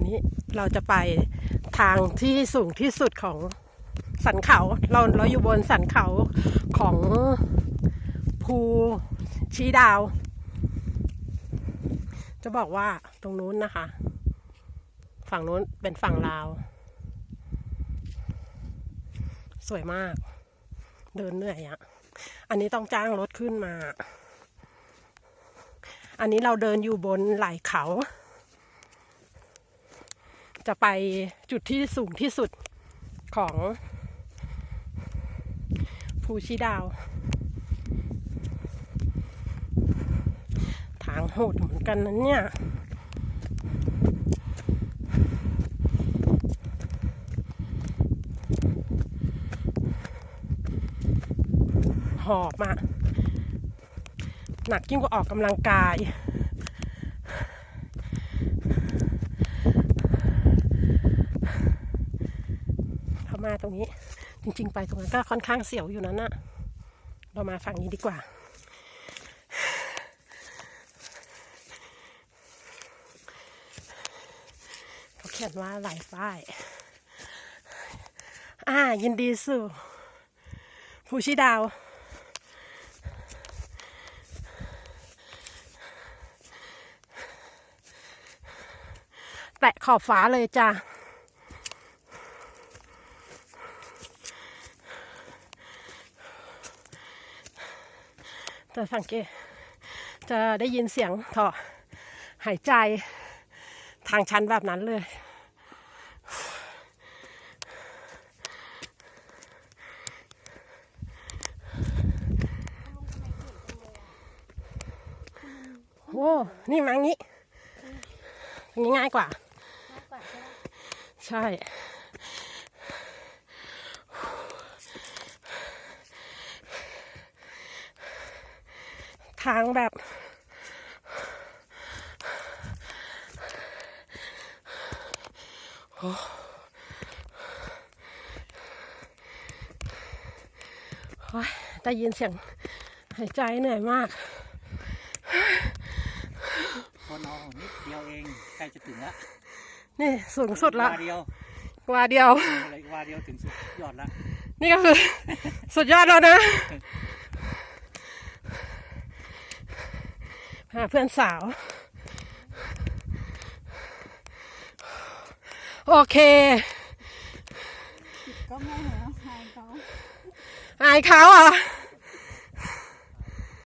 นนี้เราจะไปทางที่สูงที่สุดของสันเขา เราเราอยู่บนสันเขาของภูชีดาว จะบอกว่าตรงนู้นนะคะ ฝั่งนู้นเป็นฝั่งลาว สวยมาก เดินเหนื่อยอะ อันนี้ต้องจ้างรถขึ้นมา อันนี้เราเดินอยู่บนไหล่เขา จะไปจุดที่สูงที่สุดของภูชีดาว ทางโหดเหมือนกันนะเนี่ยหอบอะหนักยิ่งกว่าออกกำลังกาย เข้า มาตรงนี้ จริง ๆ ไปตรงนั้นก็ค่อนข้างเสียวอยู่นั้นอะเรามาฝั่งนี้ดีกว่า เขาเขียนว่าหลายป้าย อ่า ยินดีสู่ภูชิดาวแตะขอบฟ้าเลยจ้ะ จะสังเกตจะได้ยินเสียงถอหายใจทางชันแบบนั้นเลย โอ้นี่มางี้อย่างนี้ง่ายกว่า ใช่ ทางแบบโอ้โอ้ยได้ยินเสียงหายใจเหนื่อยมากคนเอานิดเดียวเองใกล้จะถึงละนี่สูงสุดละวาเดียวกว่าเดียวอะไรวาเดียวถึงสุดยอดละนี่ก็คือ สุดยอดแล้วนะ หาเพื่อนสาว โอเคก็ไม่เหรอหายเขาอายเขาเหรอะ